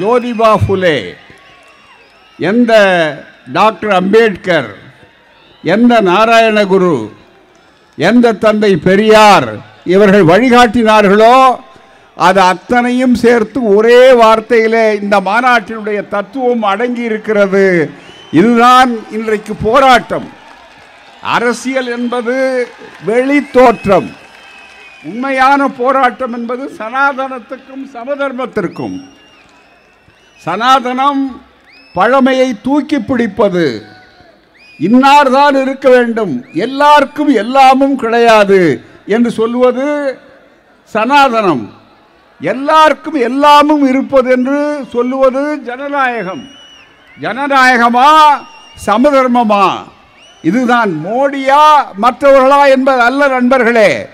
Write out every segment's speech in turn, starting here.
ஜோதிபா ஃபுலே எந்த டாக்டர் அம்பேத்கர் எந்த நாராயணகுரு எந்த தந்தை பெரியார் இவர்கள் வழிகாட்டினார்களோ அது அத்தனையும் சேர்த்து ஒரே வார்த்தையிலே இந்த மாநாட்டினுடைய தத்துவம் அடங்கி இருக்கிறது இதுதான் இன்றைக்கு போராட்டம். அரசியல் என்பது வெளித்தோற்றம். உண்மையான போராட்டம் என்பது சனாதனத்துக்கும் சமதர்மத்திற்கும். சனாதனம் பழமையை தூக்கி பிடிப்பது. இன்னார்தான் இருக்க வேண்டும். எல்லாருக்கும் எல்லாமும் கிடையாது என்று சொல்வது சனாதனம். எல்லாருக்கும் எல்லாமும் இருப்பது என்று சொல்லுவது ஜனநாயகம். ஜனநாயகமா சமதர்மமா? இதுதான் மோடியா மற்றவர்களா என்பது அல்ல நண்பர்களே.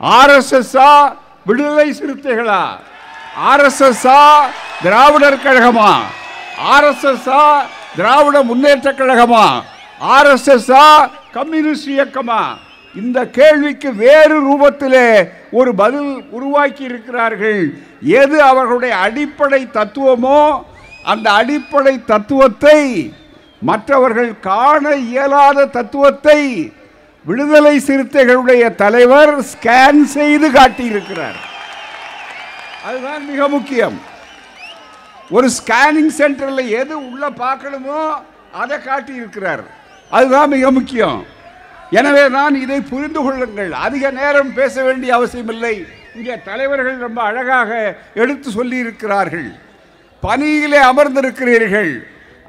ஆர்எஸ்எஸ்ஸா விடுதலை சிறுத்தைகளா? ஆர்எஸ்எஸ்ஸா திராவிடர் கழகமா? ஆர்எஸ்எஸ்ஸா திராவிட முன்னேற்ற கழகமா? ஆர்எஸ்எஸ்ஸா கம்யூனிஸ்ட் இயக்கமா? இந்த கேள்விக்கு வேறு ரூபத்திலே ஒரு பதில் உருவாக்கி இருக்கிறார்கள் எது அவர்களுடைய அடிப்படை தத்துவமோ அந்த அடிப்படை தத்துவத்தை மற்றவர்கள் காண இயலாத தத்துவத்தை விடுதலை சிறுத்தைகளுடைய தலைவர் ஸ்கேன் செய்து காட்டியிருக்கிறார். அதுதான் மிக முக்கியம். ஒரு ஸ்கேனிங் சென்டரில் எது உள்ள பார்க்கணுமோ அதை காட்டியிருக்கிறார். அதுதான் மிக முக்கியம். எனவே தான் இதை புரிந்து கொள்ளுங்கள். அதிக நேரம் பேச வேண்டிய அவசியமில்லை. இங்கே தலைவர்கள் ரொம்ப அழகாக எடுத்து சொல்லி இருக்கிறார்கள் பணியிலே அமர்ந்திருக்கிறீர்கள்.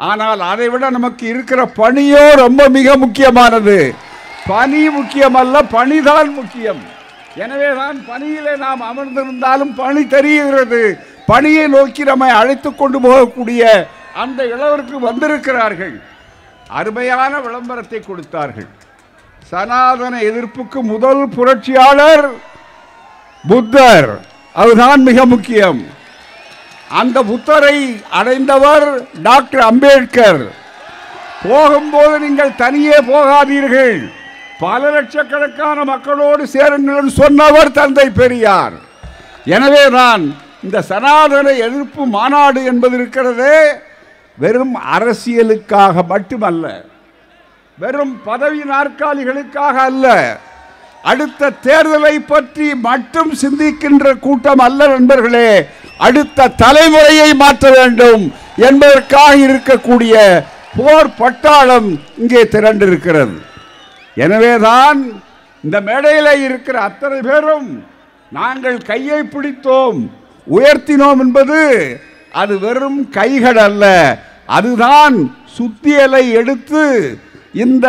ஆனால் அதை விட நமக்கு இருக்கிற பணியோ ரொம்ப மிக முக்கியமானது. பணி முக்கியமல்ல பணிதான் முக்கியம். எனவே தான் பணியிலே நாம் அமர்ந்திருந்தாலும் பணி தெரிகிறது. பணியை நோக்கி நம்மை அழைத்து கொண்டு போகக்கூடிய அந்த இளவருக்கு வந்திருக்கிறார்கள். அருமையான விளம்பரத்தை கொடுத்தார்கள். சனாதன எதிர்ப்புக்கு முதல் புரட்சியாளர் புத்தர். அதுதான் மிக முக்கியம். அந்த புத்தரை அடைந்தவர் டாக்டர் அம்பேத்கர். போகும்போது நீங்கள் தனியே போகாதீர்கள். பல லட்சக்கணக்கான மக்களோடு சேருங்கள் என்று சொன்னவர் தந்தை பெரியார். எனவே நான் இந்த சனாதன எதிர்ப்பு மாநாடு என்பது இருக்கிறதே வெறும் அரசியலுக்காக மட்டுமல்ல வெறும் பதவி நாற்காலிகளுக்காக அல்ல அடுத்த தேர்தலை பற்றி மட்டும் சிந்திக்கின்ற கூட்டம் அல்ல நண்பர்களே அடுத்த தலைமுறையை மாற்ற வேண்டும் என்பதற்காக இருக்கக்கூடிய போர் பட்டாளம் இங்கே திரண்டிருக்கிறது. எனவேதான் இந்த மேடையில் இருக்கிற அத்தனை பேரும் நாங்கள் கையை பிடித்தோம் உயர்த்தினோம் என்பது அது வெறும் கைகள் அல்ல. அதுதான் சுத்தியலை எடுத்து இந்த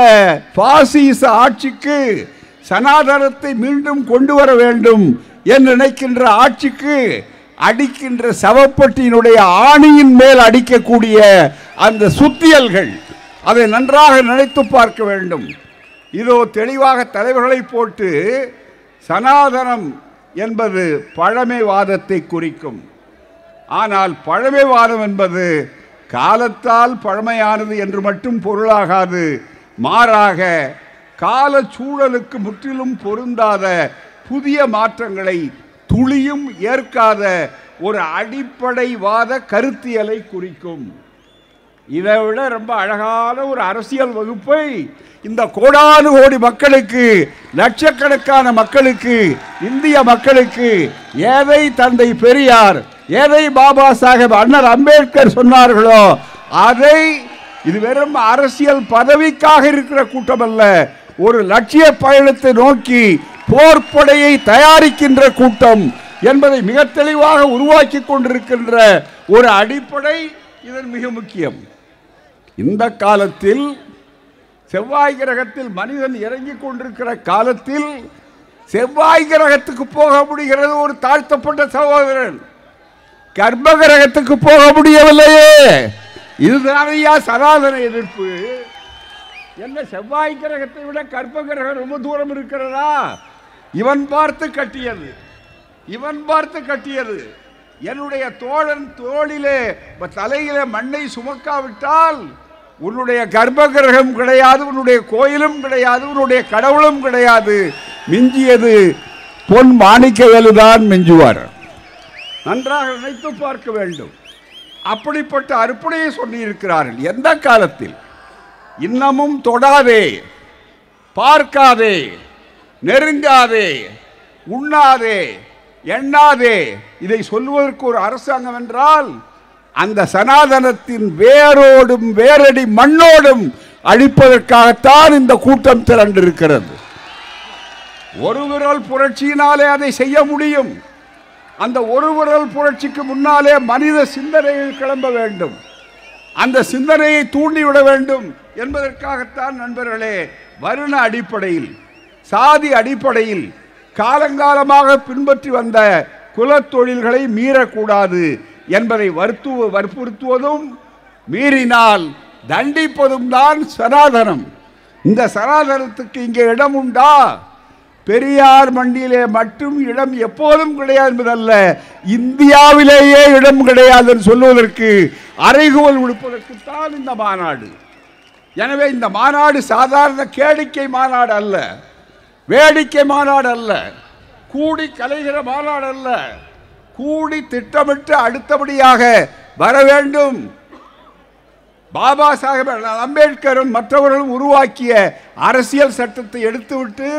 பாசிச ஆட்சிக்கு சனாதனத்தை மீண்டும் கொண்டு வர வேண்டும் என்று நினைக்கின்ற ஆட்சிக்கு அடிக்கின்ற சவப்பட்டியினுடைய ஆணியின் மேல் அடிக்கக்கூடிய அந்த சுத்தியல்கள் அதை நன்றாக நினைத்து பார்க்க வேண்டும். இதோ தெளிவாக தலைவர்களை போட்டு சனாதனம் என்பது பழமைவாதத்தை குறிக்கும். ஆனால் பழமைவாதம் என்பது காலத்தால் பழமையானது என்று மட்டும் பொருளாகாது. மாறாக கால சூழலுக்கு முற்றிலும் பொருந்தாத புதிய மாற்றங்களை துளியும் ஏற்காத ஒரு அடிப்படைவாத கருத்தியலை குறிக்கும். இதை விட ரொம்ப அழகான ஒரு அரசியல் வகுப்பை இந்த கோடானு கோடி மக்களுக்கு லட்சக்கணக்கான மக்களுக்கு இந்திய மக்களுக்கு ஏதை தந்தை பெரியார் ஏதை பாபா சாஹேப் அண்ணர் அம்பேத்கர் சொன்னார்களோ அதை இது வெறும் அரசியல் பதவிக்காக இருக்கிற கூட்டம் அல்ல ஒரு லட்சிய பயணத்தை நோக்கி போர்ப்படையை தயாரிக்கின்ற கூட்டம் என்பதை மிக தெளிவாக உருவாக்கி கொண்டிருக்கின்ற ஒரு அடிப்படை இதன் மிக முக்கியம். இந்த காலத்தில் செவ்வாய் கிரகத்தில் மனிதன் இறங்கிக் கொண்டிருக்கிற காலத்தில் செவ்வாய் கிரகத்துக்கு போக முடிகிறது ஒரு தாழ்த்தப்பட்ட சகோதரன். கர்ப்ப கிரகத்துக்கு போக முடியவில்லையே. இதுதான் ஐயா சனாதன எதிர்ப்பு. என்ன செவ்வாய் கிரகத்தை விட கர்ப்ப கிரகம் ரொம்ப தூரம் இருக்கிறதா? இவன் பார்த்து கட்டியது. இவன் பார்த்து கட்டியது. என்னுடைய தோழன் தோளிலே தலையிலே மண்ணை சுமக்காவிட்டால் உன்னுடைய கர்ப்ப கிரகம் கிடையாது உன்னுடைய கோயிலும் கிடையாது உன்னுடைய கடவுளும் கிடையாது. மிஞ்சியது பொன் மாணிக்கவேலுதான் மிஞ்சுவார். நன்றாக நினைத்து பார்க்க வேண்டும். அப்படிப்பட்ட அர்ப்பணையை சொல்லியிருக்கிறார்கள். எந்த காலத்தில்? இன்னமும் தொடாதே பார்க்காதே நெருங்காதே உண்ணாதே எண்ணாதே. இதை சொல்வதற்கு ஒரு அரசாங்கம் என்றால் அந்த சனாதனத்தின் வேரோடும் வேரடி மண்ணோடும் அழிப்பதற்காகத்தான் இந்த கூட்டம் திரண்டிருக்கிறது. ஒரு விரல் புரட்சியினாலே அதை செய்ய முடியும். அந்த ஒரு விரல் புரட்சிக்கு முன்னாலே மனித சிந்தனையில் கிளம்ப வேண்டும். அந்த சிந்தனையை தூண்டிவிட வேண்டும் என்பதற்காகத்தான் நண்பர்களே வருண அடிப்படையில் சாதி அடிப்படையில் காலங்காலமாக பின்பற்றி வந்த குலத் தொழில்களை மீறக்கூடாது என்பதை வருத்துவ வற்புறுத்துவதும் மீறினால் தண்டிப்பதும் தான் சனாதனம். இந்த சனாதனத்துக்கு இங்கே இடம் உண்டா? பெரியார் மண்டியிலே மட்டும் இடம் எப்போதும் கிடையாது என்பதல்ல இந்தியாவிலேயே இடம் கிடையாது என்று சொல்வதற்கு அறைகோல் விடுப்பதற்குத்தான் இந்த மாநாடு. எனவே இந்த மாநாடு சாதாரண கேடிக்கை மாநாடு அல்ல வேடிக்கை மாநாடு அல்ல கூடி கலைகிற மாநாடு அல்ல. கூடி திட்டமிட்டு அடுத்தபடியாக வர வேண்டும். பாபா சாஹேப் அம்பேத்கரும் மற்றவர்களும் உருவாக்கிய அரசியல் சட்டத்தை எடுத்துவிட்டு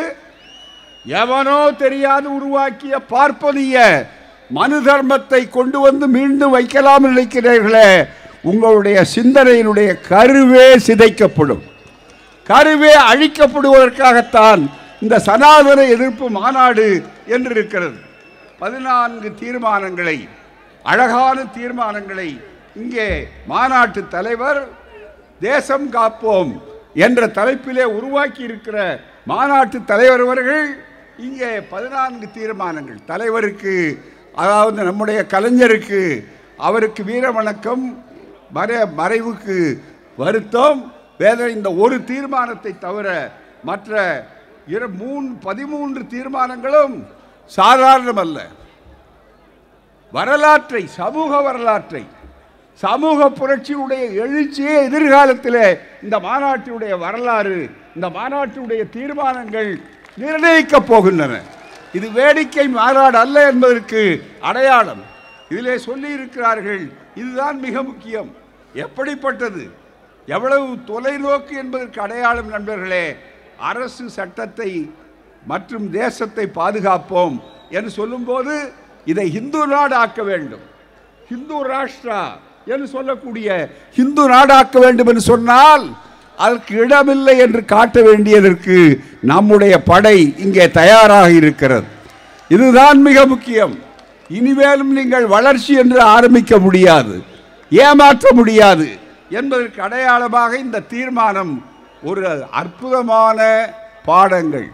எவனோ தெரியாது உருவாக்கிய பார்ப்பனிய மனு தர்மத்தை கொண்டு வந்து மீண்டும் வைக்கலாம் நினைக்கிறீர்களே உங்களுடைய சிந்தனையினுடைய கருவே சிதைக்கப்படும். கருவே அழிக்கப்படுவதற்காகத்தான் இந்த சனாதன எதிர்ப்பு மாநாடு என்று இருக்கிறது பதினான்கு தீர்மானங்களை அழகான தீர்மானங்களை இங்கே மாநாட்டு தலைவர் தேசம் காப்போம் என்ற தலைப்பிலே உருவாக்கி இருக்கிற மாநாட்டு தலைவர் அவர்கள் இங்கே பதினான்கு தீர்மானங்கள். தலைவருக்கு அதாவது நம்முடைய கலைஞருக்கு அவருக்கு வீர வணக்கம் மறை மறைவுக்கு வருத்தம் வேத இந்த ஒரு தீர்மானத்தை தவிர மற்ற இரு மூணு பதிமூன்று தீர்மானங்களும் சாதாரணமல்ல. வரலாற்றை சமூக வரலாற்றை சமூக புரட்சியுடைய எழுச்சியே எதிர்காலத்தில் இந்த மாநாட்டினுடைய வரலாறு இந்த மாநாட்டினுடைய தீர்மானங்கள் நிர்ணயிக்கப் போகின்றன. இது வேடிக்கை மாநாடு அல்ல என்பதற்கு அடையாளம். இதிலே சொல்லி இருக்கிறார்கள் இதுதான் மிக முக்கியம். எப்படிப்பட்டது? எவ்வளவு தொலைநோக்கு என்பதற்கு அடையாளம் நண்பர்களே அரசு சட்டத்தை மற்றும் தேசத்தை பாதுகாப்போம் என்று சொல்லும்போது இதை இந்து நாடாக்க வேண்டும். ஹிந்து ராஷ்டிரா என்று சொல்லக்கூடிய ஹிந்து நாடாக்க வேண்டும் என்று சொன்னால் அதற்கு இடமில்லை என்று காட்ட வேண்டியதற்கு நம்முடைய படை இங்கே தயாராக இருக்கிறது. இதுதான் மிக முக்கியம். இனிமேலும் நீங்கள் வளர்ச்சி என்று ஆரம்பிக்க முடியாது ஏமாற்ற முடியாது என்பதற்கு அடையாளமாக இந்த தீர்மானம் ஒரு அற்புதமான பாடங்கள்.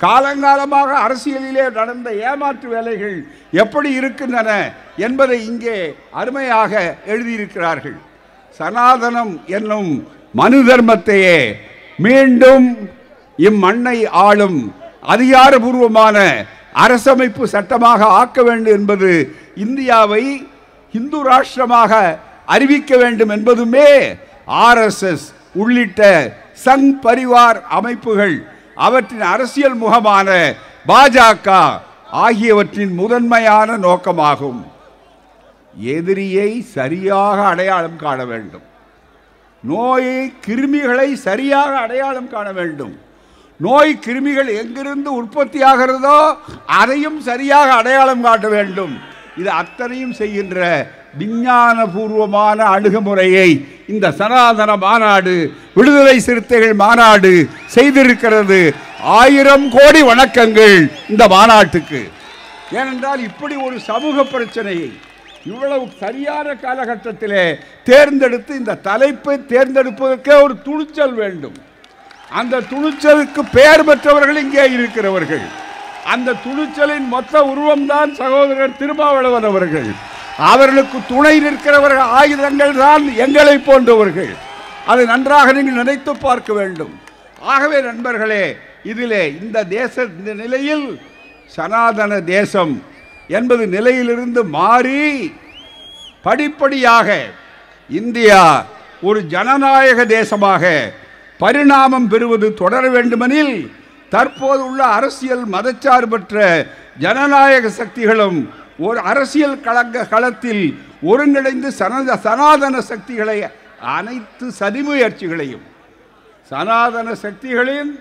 காலங்காலமாக அரசியலிலே நடந்த ஏமாற்று வேலைகள் எப்படி இருக்கின்றன என்பதை இங்கே அருமையாக எழுதியிருக்கிறார்கள். சனாதனம் என்னும் மனு தர்மத்தையே மீண்டும் இம்மண்ணை ஆளும் அதிகாரபூர்வமான அரசமைப்பு சட்டமாக ஆக்க வேண்டும் என்பது இந்தியாவை இந்து ராஷ்டிரமாக அறிவிக்க வேண்டும் என்பதுமே ஆர்எஸ்எஸ் உள்ளிட்ட சங் பரிவார் அமைப்புகள் அவற்றின் அரசியல் முகமான பாஜக ஆகியவற்றின் முதன்மையான நோக்கமாகும். எதிரியை சரியாக அடையாளம் காண வேண்டும். நோயை கிருமிகளை சரியாக அடையாளம் காண வேண்டும். நோய் கிருமிகள் எங்கிருந்து உற்பத்தி ஆகிறதோ அதையும் சரியாக அடையாளம் காட்ட வேண்டும். இது அத்தனையும் செய்கின்ற விஞ்ஞானபூர்வமான அணுகுமுறையை இந்த சனாதன மாநாடு விடுதலை சிறுத்தைகள் மாநாடு செய்திருக்கிறது. ஆயிரம் கோடி வணக்கங்கள் இந்த மாநாட்டுக்கு. ஏனென்றால் இப்படி ஒரு சமூக பிரச்சனையை இவ்வளவு சரியான காலகட்டத்திலே தேர்ந்தெடுத்து இந்த தலைப்பை தேர்ந்தெடுப்பதற்கே ஒரு துணிச்சல் வேண்டும். அந்த துணிச்சலுக்கு பெயர் பெற்றவர்கள் இங்கே இருக்கிறவர்கள். அந்த துணிச்சலின் மொத்த உருவம்தான் சகோதரர் திருமாவளவன் அவர்கள். அவர்களுக்கு துணை நிற்கிறவர்கள் ஆயுதங்கள் தான் எங்களை போன்றவர்கள். அதை நன்றாக நீங்கள் நினைத்து பார்க்க வேண்டும். ஆகவே நண்பர்களே இதிலே இந்த தேச இந்த நிலையில் சனாதன தேசம் என்பது நிலையிலிருந்து மாறி படிப்படியாக இந்தியா ஒரு ஜனநாயக தேசமாக பரிணாமம் பெறுவது தொடர வேண்டுமெனில் தற்போது உள்ள அரசியல் மதச்சார்பற்ற ஜனநாயக சக்திகளும் ஒரு அரசியல் களங்க களத்தில் ஒருங்கிணைந்து சனத சனாதன சக்திகளை அனைத்து சதி முயற்சிகளையும் சனாதன சக்திகளின்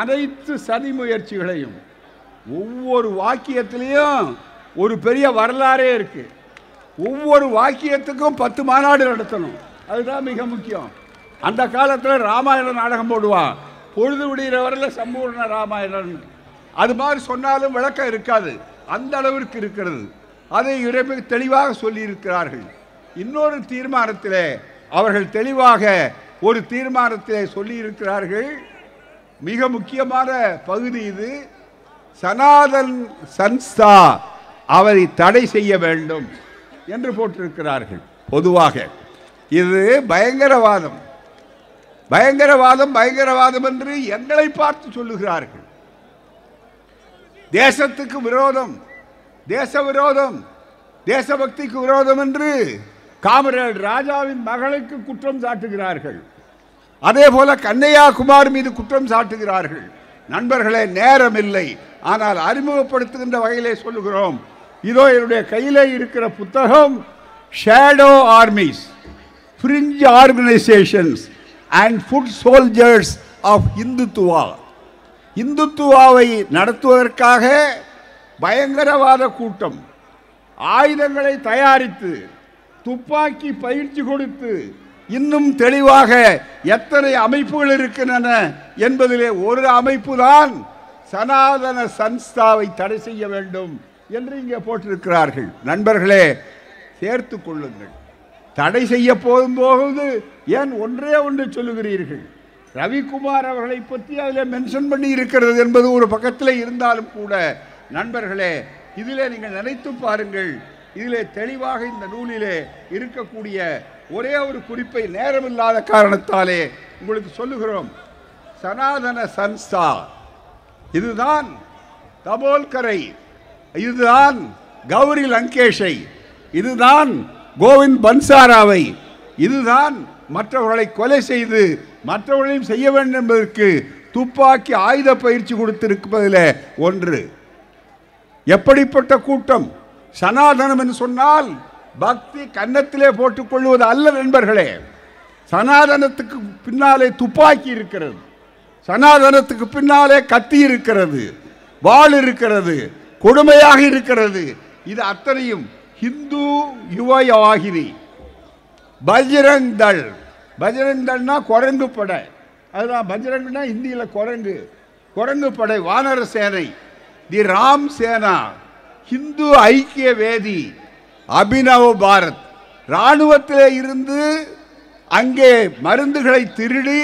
அனைத்து சதி முயற்சிகளையும் ஒவ்வொரு வாக்கியத்திலையும் ஒரு பெரிய வரலாறே இருக்குது ஒவ்வொரு வாக்கியத்துக்கும் பத்து மாநாடு நடத்தணும். அதுதான் மிக முக்கியம். அந்த காலத்தில் ராமாயண நாடகம் போடுவான் பொழுது விடுகிறவரில் சம்பூர்ண ராமாயணன் அது மாதிரி சொன்னாலும் விளக்கம் இருக்காது. அந்த அளவிற்கு இருக்கிறது. அதை இறைமை தெளிவாக சொல்லியிருக்கிறார்கள். இன்னொரு தீர்மானத்தில் அவர்கள் தெளிவாக ஒரு தீர்மானத்தில் சொல்லியிருக்கிறார்கள். மிக முக்கியமான பகுதி இது. சனாதன் சன்ஸ்தா அவரை தடை செய்ய வேண்டும் என்று போட்டிருக்கிறார்கள். பொதுவாக இது பயங்கரவாதம். பயங்கரவாதம் பயங்கரவாதம் என்று எங்களை பார்த்து சொல்லுகிறார்கள். தேசத்துக்கு விரோதம் தேச விரோதம் தேசபக்திக்கு விரோதம் என்று காமரேட் ராஜாவின் மகளுக்கு குற்றம் சாட்டுகிறார்கள். அதே போல கண்ணையாகுமார் மீது குற்றம் சாட்டுகிறார்கள். நண்பர்களே நேரம் இல்லை ஆனால் அறிமுகப்படுத்துகின்ற வகையிலே சொல்லுகிறோம். இதோ என்னுடைய கையிலே இருக்கிற புத்தகம் shadow armies fringe organisations and foot soldiers of Hindutva இந்துத்துவாவை நடத்துவதற்காக பயங்கரவாத கூட்டம். ஆயுதங்களை தயாரித்து துப்பாக்கி பயிற்சி கொடுத்து இன்னும் தெளிவாக எத்தனை அமைப்புகள் இருக்கின்றன என்பதிலே ஒரு அமைப்பு தான் சனாதன சன்ஸ்தாவை தடை செய்ய வேண்டும் என்று இங்கே போட்டிருக்கிறார்கள். நண்பர்களே சேர்த்து கொள்ளுங்கள். தடை செய்ய போகும் போகுது ஏன் ஒன்றே ஒன்று சொல்லுகிறீர்கள்? ரவிக்குமார் அவர்களை பற்றி அதில் மென்ஷன் பண்ணி இருக்கிறது என்பது ஒரு பக்கத்தில் இருந்தாலும் கூட நண்பர்களே இதில் நீங்கள் நினைத்து பாருங்கள் இதில் தெளிவாக இந்த நூலிலே இருக்கக்கூடிய ஒரே ஒரு குறிப்பை நேரமில்லாத காரணத்தாலே உங்களுக்கு சொல்லுகிறோம். சனாதன சன்ஸ்தா இதுதான் தபோல்கரை இதுதான் கௌரி லங்கேஷை இதுதான் கோவிந்த் பன்சாராவை இதுதான் மற்றவர்களை கொலை செய்து மற்றவர்களையும் செய்ய வேண்டும் என்பதற்கு துப்பாக்கி ஆயுத பயிற்சி கொடுத்திருப்பதில் ஒன்று. எப்படிப்பட்ட கூட்டம்? சனாதனம் என்று சொன்னால் பக்தி கன்னத்திலே போட்டுக்கொள்வது அல்ல நண்பர்களே. சனாதனத்துக்கு பின்னாலே துப்பாக்கி இருக்கிறது. சனாதனத்துக்கு பின்னாலே கத்தி இருக்கிறது. வாள் இருக்கிறது. கொடுமையாக இருக்கிறது. இது அத்தனையும் ஹிந்து யுவயாகினி பஜ்ரங் தள். பஜ்ரங் குரங்கு படை. அதுதான் பஜரங்கன்னா ஹிந்தியில் குரங்கு. குரங்கு படை வானர சேனை. தி ராம் சேனா ஹிந்து ஐக்கிய வேதி அபினவ் பாரத். இராணுவத்தில் இருந்து அங்கே மருந்துகளை திருடி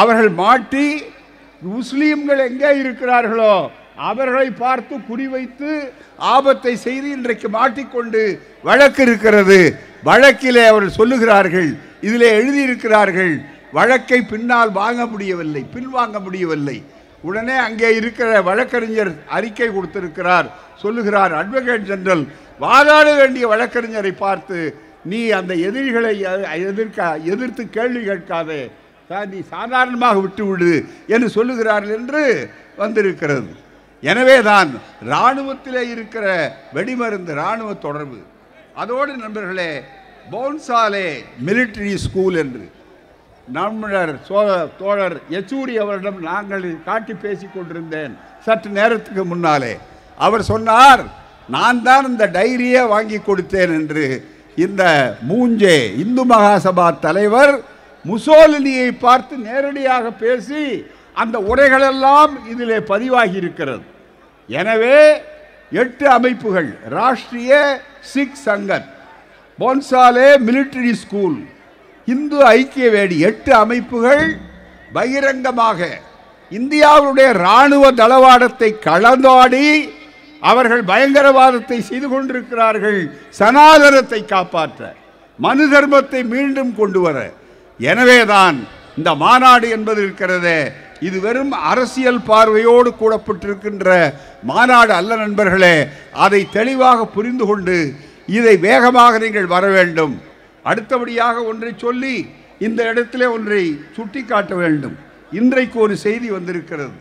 அவர்கள் மாட்டி முஸ்லீம்கள் எங்கே இருக்கிறார்களோ அவர்களை பார்த்து குறிவைத்து ஆபத்தை செய்து இன்றைக்கு மாட்டிக்கொண்டு வழக்கு இருக்கிறது. வழக்கிலே அவர்கள் சொல்லுகிறார்கள் இதில் எழுதியிருக்கிறார்கள் வழக்கை பின்னால் வாங்க முடியவில்லை பின்வாங்க முடியவில்லை. உடனே அங்கே இருக்கிற வழக்கறிஞர் அறிக்கை கொடுத்திருக்கிறார். சொல்லுகிறார் அட்வொகேட் ஜெனரல் வாதாட வேண்டிய வழக்கறிஞரை பார்த்து நீ அந்த எதிரிகளை எதிர்க்க எதிர்த்து கேள்வி கேட்காதே. நீ சாதாரணமாக விட்டு விடு என்று சொல்லுகிறார்கள் என்று வந்திருக்கிறது. எனவே தான் இராணுவத்திலே இருக்கிற வெடிமருந்து இராணுவ தொடர்பு. அதோடு நண்பர்களே பவுன்சாலே மிலிட்டரி ஸ்கூல் என்று நம்மளர் சோ தோழர் யச்சூரி அவரிடம் நாங்கள் காட்டி பேசிக் கொண்டிருந்தேன். சற்று நேரத்துக்கு முன்னாலே அவர் சொன்னார் நான் தான் இந்த டைரியை வாங்கி கொடுத்தேன் என்று. இந்த மூஞ்சே இந்து மகாசபா தலைவர் முசோலினியை பார்த்து நேரடியாக பேசி அந்த உரைகளெல்லாம் இதில் பதிவாகி இருக்கிறது எனவே எட்டு அமைப்புகள் ராஷ்டிரிய சிக் சங்கத் போன்சாலே மிலிட்டரி ஸ்கூல் இந்து ஐக்கிய வேடி எட்டு அமைப்புகள் பகிரங்கமாக. இந்தியாவுடைய இராணுவ தளவாடத்தை கலந்தாடி அவர்கள் பயங்கரவாதத்தை செய்து கொண்டிருக்கிறார்கள் சனாதனத்தை காப்பாற்ற மனு தர்மத்தை மீண்டும் கொண்டு வர. எனவேதான் இந்த மாநாடு என்பது இருக்கிறதே. இது வெறும் அரசியல் பார்வையோடு கூடப்பட்டிருக்கின்ற மாநாடு அல்ல நண்பர்களே. அதை தெளிவாக புரிந்து கொண்டு இதை வேகமாக நீங்கள் வர வேண்டும். அடுத்தபடியாக ஒன்றை சொல்லி இந்த இடத்திலே ஒன்றை சுட்டிக்காட்ட வேண்டும். இன்றைக்கு ஒரு செய்தி வந்திருக்கிறது.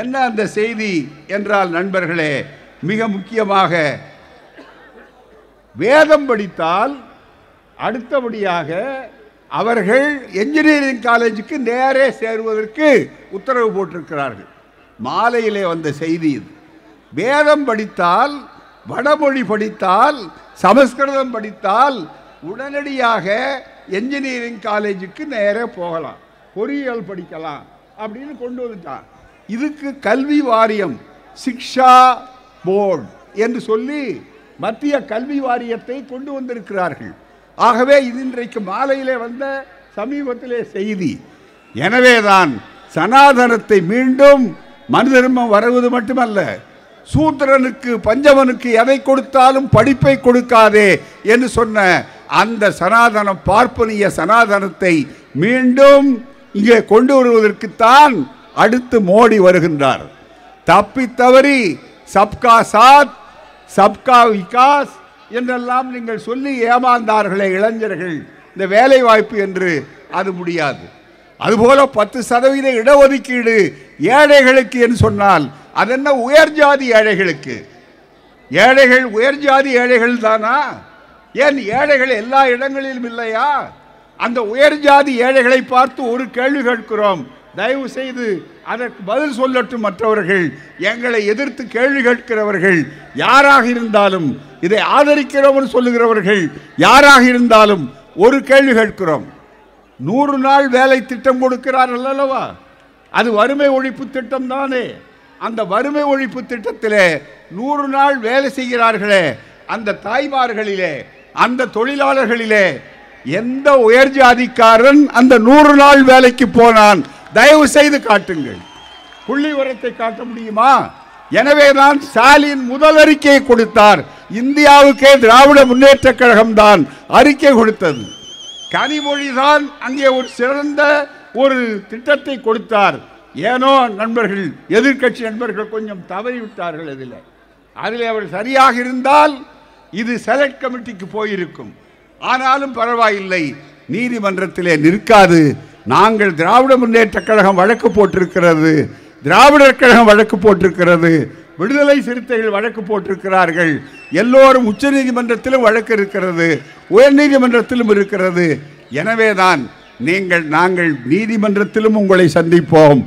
என்ன அந்த செய்தி என்றால் நண்பர்களே மிக முக்கியமாக வேதம் படித்தால் அடுத்தபடியாக அவர்கள் என்ஜினியரிங் காலேஜுக்கு நேரே சேருவதற்கு உத்தரவு போட்டிருக்கிறார்கள். மாலையிலே வந்த செய்தி இது. வேதம் படித்தால் வடமொழி படித்தால் சமஸ்கிருதம் படித்தால் உடனடியாக என்ஜினியரிங் காலேஜுக்கு நேரே போகலாம். பொறியியல் படிக்கலாம் அப்படின்னு கொண்டு வந்துட்டான். இதுக்கு கல்வி வாரியம் சிக்ஷா போர்டு என்று சொல்லி மத்திய கல்வி வாரியத்தை கொண்டு வந்திருக்கிறார்கள். ஆகவே இது இன்றைக்கு மாலையிலே வந்த சமீபத்திலே செய்தி. எனவேதான் சனாதனத்தை மீண்டும் மனு தர்மம் வருவது மட்டுமல்ல சூத்திரனுக்கு பஞ்சவனுக்கு எதை கொடுத்தாலும் படிப்பை கொடுக்காதே என்று சொன்ன அந்த சனாதனம் பார்ப்பனிய சனாதனத்தை மீண்டும் இங்கே கொண்டு வருவதற்குத்தான் அடுத்து மோடி வருகின்றார். தப்பி தவறி சப்கா சாத் சப்கா விகாஸ் என்றெல்லாம் நீங்கள் சொல்லி ஏமாந்தார்களே இளைஞர்கள். இந்த வேலை வாய்ப்பு என்று அது முடியாது. அதுபோல பத்து சதவீத இடஒதுக்கீடு ஏழைகளுக்கு என்று சொன்னால் அதென்ன உயர் ஜாதி ஏழைகளுக்கு? ஏழைகள் உயர் ஜாதி ஏழைகள் தானா? ஏன் ஏழைகள் எல்லா இடங்களிலும் இல்லையா? அந்த உயர் ஜாதி ஏழைகளை பார்த்து ஒரு கேள்வி கேட்கிறோம். தயவு செய்து அதற்கு பதில் சொல்லட்டும் மற்றவர்கள். எங்களை எதிர்த்து கேள்வி கேட்கிறவர்கள் யாராக இருந்தாலும் இதை ஆதரிக்கிறோம் சொல்லுகிறவர்கள் யாராக இருந்தாலும் ஒரு கேள்வி கேட்கிறோம். நூறு நாள் வேலை திட்டம் கொடுக்கிறார்கள் அல்லவா? அது வறுமை ஒழிப்பு திட்டம் தானே அந்த வறுமை ஒழிப்பு திட்டத்திலே நூறு நாள் வேலை செய்கிறார்களே அந்த தாய்மார்களிலே அந்த தொழிலாளர்களிலே எந்த உயர் ஜாதிக்காரன் அந்த நூறு நாள் வேலைக்கு போனான்? தயவு செய்து காட்டுங்கள். புள்ளி உரத்தை காட்ட முடியுமா? எனவே தான் ஸ்டாலின் முதல் அறிக்கையை கொடுத்தார். இந்தியாவுக்கே திராவிட முன்னேற்ற கழகம் தான் அறிக்கை கொடுத்தது. கனிமொழி தான் அங்கே ஒரு சிறந்த ஒரு திட்டத்தை கொடுத்தார். ஏனோ நண்பர்கள் எதிர்க்கட்சி நண்பர்கள் கொஞ்சம் தவறி விட்டார்கள் அதில். அதில் அவர் சரியாக இருந்தால் இது செலக்ட் கமிட்டிக்கு போயிருக்கும். ஆனாலும் பரவாயில்லை நீதிமன்றத்திலே நிற்காது. நாங்கள் திராவிட முன்னேற்ற கழகம் வழக்கு போட்டிருக்கிறது. திராவிடர் கழகம் வழக்கு போட்டிருக்கிறது. விடுதலை சிறுத்தைகள் வழக்கு போட்டிருக்கிறார்கள். எல்லோரும் உச்சநீதிமன்றத்திலும் வழக்கு இருக்கிறது. உயர்நீதிமன்றத்திலும் இருக்கிறது. எனவேதான் நீங்கள் நாங்கள் நீதிமன்றத்திலும் உங்களை சந்திப்போம்.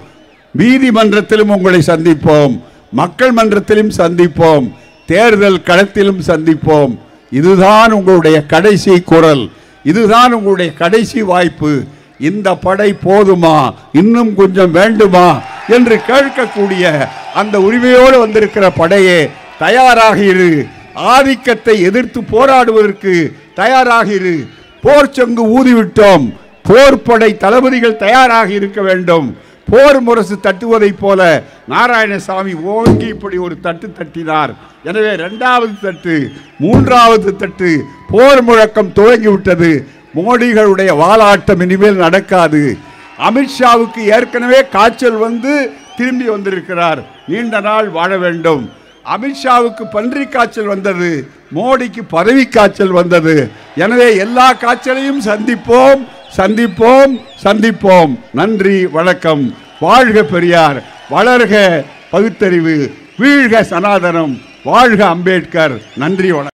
நீதிமன்றத்திலும் உங்களை சந்திப்போம் மக்கள் மன்றத்திலும் சந்திப்போம் தேர்தல் களத்திலும் சந்திப்போம். இதுதான் உங்களுடைய கடைசி குரல் இதுதான் உங்களுடைய கடைசி வாய்ப்பு. இந்த படை போதுமா இன்னும் கொஞ்சம் வேண்டுமா என்று கேட்கக்கூடிய அந்த உரிமையோடு வந்திருக்கிற படையே தயாராக இரு. ஆதிக்கத்தை எதிர்த்து போராடுவதற்கு தயாராக இரு. போர் சங்கு ஊதிவிட்டோம். போர்படை தளபதிகள் தயாராக இருக்க வேண்டும். போர் முரசு தட்டுவதைப் போல நாராயணசாமி ஓங்கி இப்படி ஒரு தட்டு தட்டினார். எனவே ரெண்டாவது தட்டு மூன்றாவது தட்டு போர் முழக்கம் துவங்கிவிட்டது. மோடிகளுடைய வாலாட்டம் இனிமேல் நடக்காது. அமித்ஷாவுக்கு ஏற்கனவே காய்ச்சல் வந்து திரும்பி வந்திருக்கிறார். நீண்ட நாள் வாழ வேண்டும். அமித்ஷாவுக்கு பன்றி காய்ச்சல் வந்தது. மோடிக்கு பதவி காய்ச்சல் வந்தது. எனவே எல்லா காய்ச்சலையும் சந்திப்போம் சந்திப்போம் சந்திப்போம். நன்றி வணக்கம். வாழ்க பெரியார் வளர்க பகுத்தறிவு வீழ்க சனாதனம். வாழ்க அம்பேத்கர். நன்றி வணக்கம்.